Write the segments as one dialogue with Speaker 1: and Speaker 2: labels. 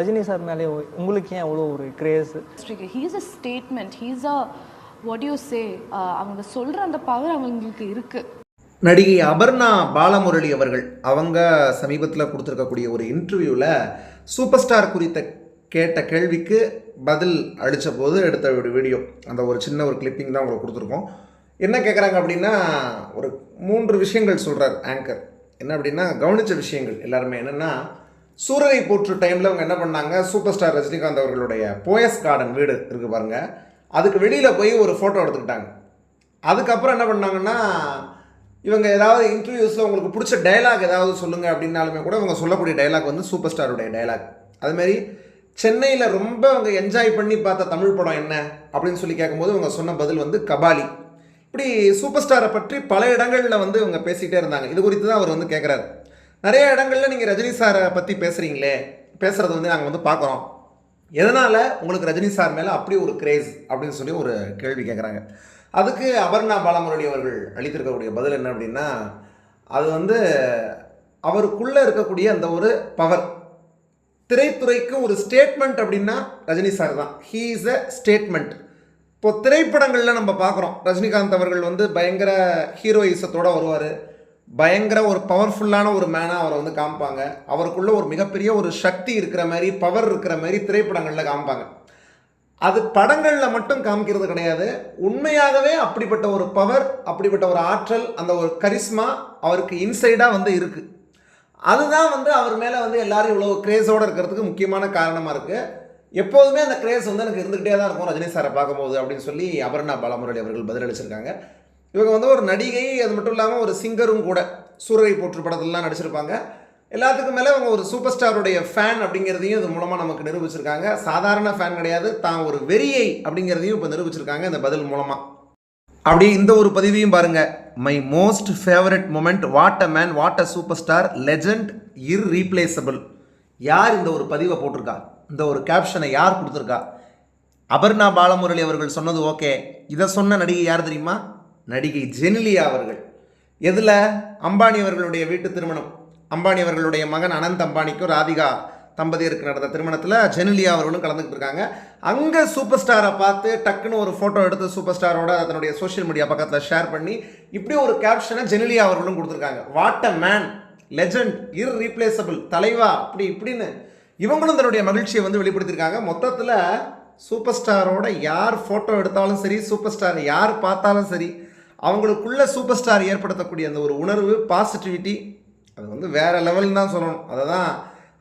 Speaker 1: Rajini sir மேலே உங்களுக்கு ஏன் அவ்வளோ ஒரு craze
Speaker 2: he's a statement he's a what you say அவங்க சொல்ற அந்த பவர் அவங்களுக்கு இருக்கு.
Speaker 3: நடிகை அபர்ணா பாலமுரளி அவர்கள் அவங்க சமீபத்தில் கொடுத்துருக்கக்கூடிய ஒரு இன்டர்வியூவில் சூப்பர் ஸ்டார் குறித்த கேட்ட கேள்விக்கு பதில் அளித்த போது எடுத்த ஒரு வீடியோ அந்த ஒரு சின்ன ஒரு கிளிப்பிங் தான் உங்களுக்கு கொடுத்துருக்கோம். என்ன கேட்குறாங்க அப்படின்னா ஒரு மூன்று விஷயங்கள் சொல்கிறார் ஆங்கர் என்ன அப்படின்னா கவனித்த விஷயங்கள். எல்லாருமே என்னென்னா சூரரை போற்று டைமில் அவங்க என்ன பண்ணாங்க? சூப்பர் ஸ்டார் ரஜினிகாந்த் அவர்களுடைய போயஸ் கார்டன் வீடு இருக்குது பாருங்க. அதுக்கு வெளியில் போய் ஒரு ஃபோட்டோ எடுத்துக்கிட்டாங்க. அதுக்கப்புறம் என்ன பண்ணாங்கன்னா இவங்க ஏதாவது இன்டர்வியூஸில் உங்களுக்கு பிடிச்ச டயலாக் ஏதாவது சொல்லுங்கள் அப்படின்னாலுமே கூட இவங்க சொல்லக்கூடிய டயலாக் வந்து சூப்பர் ஸ்டாருடைய டயலாக் அதுமாரி சென்னையில் ரொம்ப அவங்க என்ஜாய் பண்ணி பார்த்த தமிழ் படம் என்ன அப்படின்னு சொல்லி கேட்கும்போது இவங்க சொன்ன பதில் வந்து கபாலி. இப்படி சூப்பர் ஸ்டாரை பற்றி பல இடங்களில் வந்து இவங்க பேசிக்கிட்டே இருந்தாங்க. இது குறித்து தான் அவர் வந்து கேட்குறாரு நிறைய இடங்களில் நீங்கள் ரஜினி சாரை பற்றி பேசுகிறீங்களே பேசுகிறது வந்து நாங்கள் வந்து பார்க்குறோம். எதனால் உங்களுக்கு ரஜினி சார் மேலே அப்படி ஒரு கிரேஸ் அப்படின்னு சொல்லி ஒரு கேள்வி கேட்குறாங்க அதுக்கு அபர்ணா பாலமுரளி அவர்கள் அளித்திருக்கக்கூடிய பதில் என்ன அப்படின்னா அது வந்து அவருக்குள்ளே இருக்கக்கூடிய அந்த ஒரு பவர் திரைத்துறைக்கு ஒரு ஸ்டேட்மெண்ட் அப்படின்னா ரஜினி சார் தான். ஹீ இஸ் அ ஸ்டேட்மெண்ட் இப்போ திரைப்படங்களில் நம்ம பார்க்குறோம். ரஜினிகாந்த் அவர்கள் வந்து பயங்கர ஹீரோயிசத்தோடு வருவார். பயங்கர ஒரு பவர்ஃபுல்லான ஒரு மேனாக அவரை வந்து காமிப்பாங்க. அவருக்குள்ளே ஒரு மிகப்பெரிய ஒரு சக்தி இருக்கிற மாதிரி பவர் இருக்கிற மாதிரி திரைப்படங்களில் காமிப்பாங்க. அது படங்களில் மட்டும் காமிக்கிறது கிடையாது. உண்மையாகவே அப்படிப்பட்ட ஒரு பவர் அப்படிப்பட்ட ஒரு ஆற்றல் அந்த ஒரு கரிஸ்மா அவருக்கு இன்சைடாக வந்து இருக்குது அதுதான் வந்து அவர் மேலே வந்து எல்லாரும் இவ்வளோ கிரேஸோடு இருக்கிறதுக்கு முக்கியமான காரணமாக இருக்குது எப்போதுமே அந்த கிரேஸ் வந்து எனக்கு இருந்துகிட்டே தான் இருக்கும் ரஜினி சாரை பார்க்கும்போது அப்படின்னு சொல்லி அபர்ணா பாலமுரளி அவர்கள் பதிலளிச்சிருக்காங்க. இவங்க வந்து ஒரு நடிகை அது மட்டும் இல்லாமல் ஒரு சிங்கரும் கூட சூரரை போற்று படத்துலலாம் நடிச்சிருப்பாங்க. எல்லாத்துக்கும் மேலே அவங்க ஒரு சூப்பர் ஸ்டாருடைய ஃபேன் அப்படிங்கிறதையும் இது மூலமாக நமக்கு நிரூபிச்சிருக்காங்க. சாதாரண ஃபேன் கிடையாது தான் ஒரு வெறியை அப்படிங்கிறதையும் இப்போ நிரூபிச்சிருக்காங்க இந்த பதில் மூலமாக அப்படி இந்த ஒரு பதிவையும் பாருங்க. My most favourite moment what a man what a super star legend irreplaceable யார் இந்த ஒரு பதிவை போட்டிருக்கா? இந்த ஒரு கேப்ஷனை யார் கொடுத்துருக்கா? அபர்ணா பாலமுரளி அவர்கள் சொன்னது ஓகே இதை சொன்ன நடிகை யார் தெரியுமா? நடிகை ஜெனிலியா அவர்கள். எதில்? அம்பானி அவர்களுடைய வீட்டு திருமணம். அம்பானி அவர்களுடைய மகன் அனந்த் அம்பானிக்கும் ராதிகா தம்பதியருக்கு நடந்த திருமணத்தில் ஜெனிலியா அவர்களும் கலந்துக்கிட்டு இருக்காங்க. அங்கே சூப்பர் ஸ்டாரை பார்த்து டக்குன்னு ஒரு ஃபோட்டோ எடுத்து சூப்பர் ஸ்டாரோட தன்னுடைய சோஷியல் மீடியா பக்கத்தில் ஷேர் பண்ணி இப்படி ஒரு கேப்ஷனை ஜெனிலியா அவர்களும் கொடுத்துருக்காங்க. What a man legend irreplaceable தலைவா. அப்படி இப்படின்னு இவங்களும் தன்னுடைய மகிழ்ச்சியை வந்து வெளிப்படுத்தியிருக்காங்க. மொத்தத்தில் சூப்பர் ஸ்டாரோட யார் ஃபோட்டோ எடுத்தாலும் சரி சூப்பர் ஸ்டார் யார் பார்த்தாலும் சரி அவங்களுக்குள்ள சூப்பர் ஸ்டார் ஏற்படுத்தக்கூடிய அந்த ஒரு உணர்வு பாசிட்டிவிட்டி அது வந்து வேறு லெவல்னு தான் சொல்லணும். அதை தான்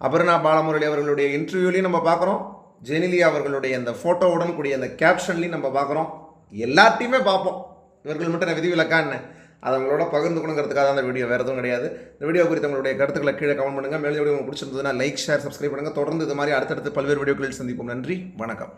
Speaker 3: அபர்ணா பாலமுரளி அவர்களுடைய இன்டர்வியூலையும் நம்ம பார்க்குறோம். ஜெனிலி அவர்களுடைய அந்த ஃபோட்டோவுடன் கூடிய அந்த கேப்ஷன்லையும் நம்ம பார்க்குறோம். எல்லாத்தையுமே பார்ப்போம். இவர்கள் மட்டும் நான் விதிவிலக்கா என்ன? அதை அவங்களோட பகிர்ந்துக்கணுங்கிறதுக்காக அந்த வீடியோ வேறு எதுவும் கிடையாது. இந்த வீடியோ குறித்து உங்களுடைய கருத்துக்களை கீழே கமெண்ட் பண்ணுங்கள் மேலே வீடியோ உங்களுக்கு பிடிச்சிருந்ததுன்னா லைக் ஷேர் சப்ஸ்கிரைப் பண்ணுங்கள் தொடர்ந்து இது மாதிரி அடுத்தடுத்து பல்வேறு வீடியோக்களில் சந்திப்போம். நன்றி. வணக்கம்.